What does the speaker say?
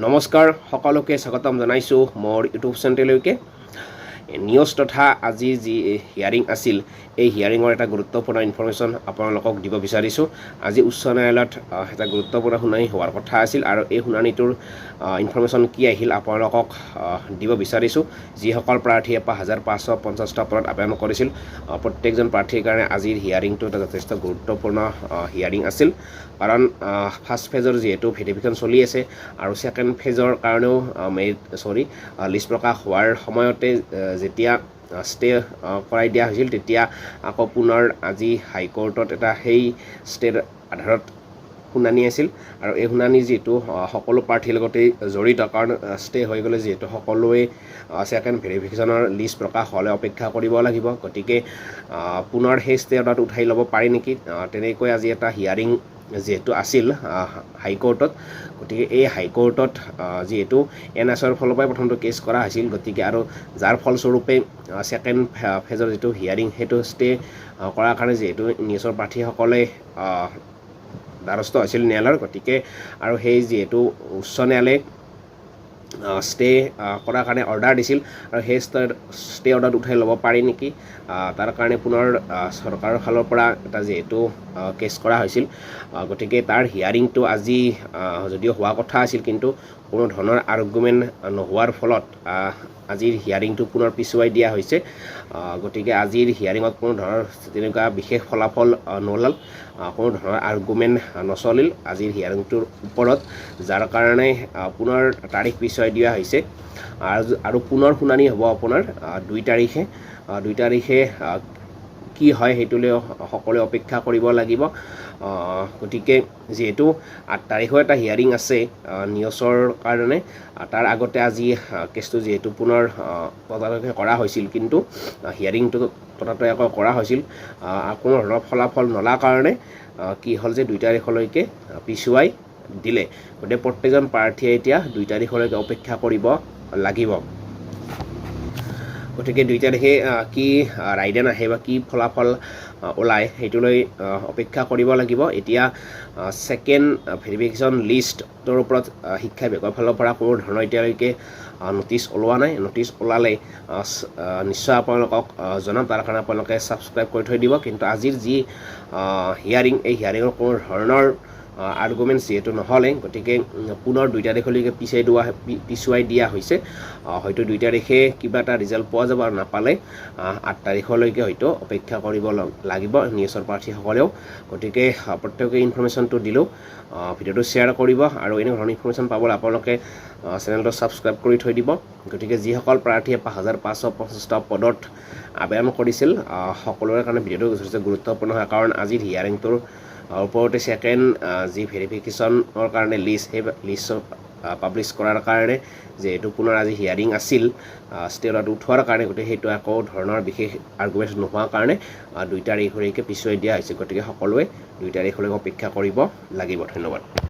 নমস্কাৰ সকলোকে স্বাগতম জনাইছোঁ মোৰ ইউটিউব চেনেললৈকে। নিউজ তথা আজি যি হিয়াৰিং আছিল, এই হিয়াৰিঙৰ এটা গুৰুত্বপূৰ্ণ ইনফৰ্মেশ্যন আপোনালোকক দিব বিচাৰিছোঁ। আজি উচ্চ ন্যায়ালয়ত এটা গুৰুত্বপূৰ্ণ শুনানি হোৱাৰ কথা আছিল আৰু এই শুনানিটোৰ ইনফৰ্মেশ্যন কি আহিল আপোনালোকক দিব বিচাৰিছোঁ। যিসকল প্ৰাৰ্থীয়ে হাজাৰ পাঁচশো পঞ্চাছটা পদত আবেদন কৰিছিল প্ৰত্যেকজন প্ৰাৰ্থীৰ কাৰণে আজিৰ হিয়াৰিংটো এটা যথেষ্ট গুৰুত্বপূৰ্ণ হিয়াৰিং আছিল। কাৰণ ফাৰ্ষ্ট ফেজৰ যিহেতু ভেৰিফিকেশ্যন চলি আছে আৰু ছেকেণ্ড ফেজৰ কাৰণেও মেৰিট চৰি লিষ্ট প্ৰকাশ হোৱাৰ সময়তে যেতিয়া ষ্টে কৰাই দিয়া হৈছিল তেতিয়া আকৌ পুনৰ আজি হাইকোৰ্টত এটা সেই ষ্টেৰ আধাৰত শুনানি আছিল। আৰু এই শুনানি যিহেতু সকলো প্ৰাৰ্থীৰ লগতেই জড়িত কাৰণ ষ্টে হৈ গ'লে যিহেতু সকলোৱে ছেকেণ্ড ভেৰিফিকেশ্যনৰ লিষ্ট প্ৰকাশ হ'লে অপেক্ষা কৰিব লাগিব। গতিকে পুনৰ সেই ষ্টে অৰ্ডাৰটো উঠাই ল'ব পাৰি নেকি? তেনেকৈ আজি এটা হিয়াৰিং যিহেতু আছিল হাইকোৰ্টত। গতিকে এই হাইকোৰ্টত যিহেতু এন এছৰ ফালৰ পৰাই প্ৰথমটো কেছ কৰা হৈছিল গতিকে আৰু যাৰ ফলস্বৰূপে ছেকেণ্ড ফেজৰ যিটো হিয়াৰিং সেইটো ষ্টে কৰাৰ কাৰণে যিহেতু নিউজৰ প্ৰাৰ্থীসকলে দ্বাৰস্থ হৈছিল ন্যায়ালয়ৰ। গতিকে আৰু সেই যিহেতু উচ্চ ন্যায়ালয়ে ষ্টে কৰাৰ কাৰণে অৰ্ডাৰ দিছিল আৰু সেই ষ্টে অৰ্ডাৰ উঠাই ল'ব পাৰি নেকি? তাৰ কাৰণে পুনৰ চৰকাৰৰ ফালৰ পৰা এটা যিহেতু কেছ কৰা হৈছিল। গতিকে তাৰ হিয়াৰিংটো আজি যদিও হোৱা কথা আছিল, কিন্তু কোনো ধৰণৰ আৰ্গুমেণ্ট নোহোৱাৰ ফলত আজিৰ হিয়াৰিংটো পুনৰ পিছুৱাই দিয়া হৈছে। গতিকে আজিৰ হিয়াৰিঙত কোনো ধৰণৰ তেনেকুৱা বিশেষ ফলাফল নোলাল। কোনো ধৰণৰ আৰ্গুমেণ্ট নচলিল আজিৰ হিয়াৰিংটোৰ ওপৰত, যাৰ কাৰণে পুনৰ তাৰিখ পিছুৱাই দিয়া হৈছে। আৰু পুনৰ শুনানি হ'ব আপোনাৰ দুই তাৰিখে। দুই তাৰিখে কি হয় সেইটোলৈ সকলোৱে অপেক্ষা কৰিব লাগিব। গতিকে যিহেতু আঠ তাৰিখৰ এটা হিয়াৰিং আছে নিউজৰ কাৰণে তাৰ আগতে আজি কেছটো যিহেতু পুনৰ আহ, কৰা হৈছিল কিন্তু হিয়াৰিংটো ততাতৈয়াকৈ কৰা হৈছিল কোনো ধৰণৰ ফলাফল নলাৰ কাৰণে কি হ'ল যে দুই তাৰিখলৈকে পিছুৱাই দিলে। গতিকে প্ৰত্যেকজন প্ৰাৰ্থীয়ে এতিয়া দুই তাৰিখলৈকে অপেক্ষা কৰিব লাগিব। গতিকে দুই তাৰিখে আহ, কি ৰায়দান আহে বা কি ফলাফল ওলায় সেইটোলৈ অপেক্ষা কৰিব লাগিব। এতিয়া ছেকেণ্ড ভেৰিফিকেশ্যন লিষ্টৰ ওপৰত শিক্ষা বিভাগৰ ফালৰ পৰা কোনো ধৰণৰ এতিয়ালৈকে নটিচ ওলোৱা নাই। নটিচ ওলালে নিশ্চয় আপোনালোকক জনাম। তাৰ কাৰণে আপোনালোকে ছাবস্ক্ৰাইব কৰি থৈ দিব। কিন্তু আজিৰ যি হিয়াৰিং এই হিয়াৰিঙৰ কোনো ধৰণৰ আৰ্গুমেণ্টছ যিহেতু নহ'লে, গতিকে পুনৰ দুই তাৰিখলৈকে পিছাই দিয়া পিছুৱাই দিয়া হৈছে। হয়তো দুই তাৰিখে কিবা এটা ৰিজাল্ট পোৱা যাব আৰু নাপালে আঠ তাৰিখলৈকে হয়তো অপেক্ষা কৰিব লাগিব নিউজৰ প্ৰাৰ্থীসকলেও। গতিকে প্ৰত্যেকে ইনফৰ্মেশ্যনটো দিলোঁ। ভিডিঅ'টো শ্বেয়াৰ কৰিব আৰু এনে ধৰণৰ ইনফৰ্মেশ্যন পাবলৈ আপোনালোকে চেনেলটো ছাবস্ক্ৰাইব কৰি থৈ দিব। গতিকে, যিসকল প্ৰাৰ্থীয়ে পাঁচ হাজাৰ পাঁচশো পঞ্চাছটা পদত আবেদন কৰিছিল সকলোৰে কাৰণে ভিডিঅ'টো যথেষ্ট গুৰুত্বপূৰ্ণ হয়। কাৰণ আজিৰ হিয়াৰিংটোৰ ওপৰতে ছেকেণ্ড যি ভেৰিফিকেশ্যনৰ কাৰণে লিষ্ট সেই লিষ্ট পাব্লিছ কৰাৰ কাৰণে যিহেতু পুনৰ আজি হিয়াৰিং আছিল ষ্টেলত উঠোৱাৰ কাৰণে গতিকে সেইটো একো ধৰণৰ বিশেষ আৰ্গুমেণ্ট নোহোৱাৰ কাৰণে দুই তাৰিখলৈকে পিছুৱাই দিয়া হৈছে। গতিকে সকলোৱে দুই তাৰিখলৈকে অপেক্ষা কৰিব লাগিব। ধন্যবাদ।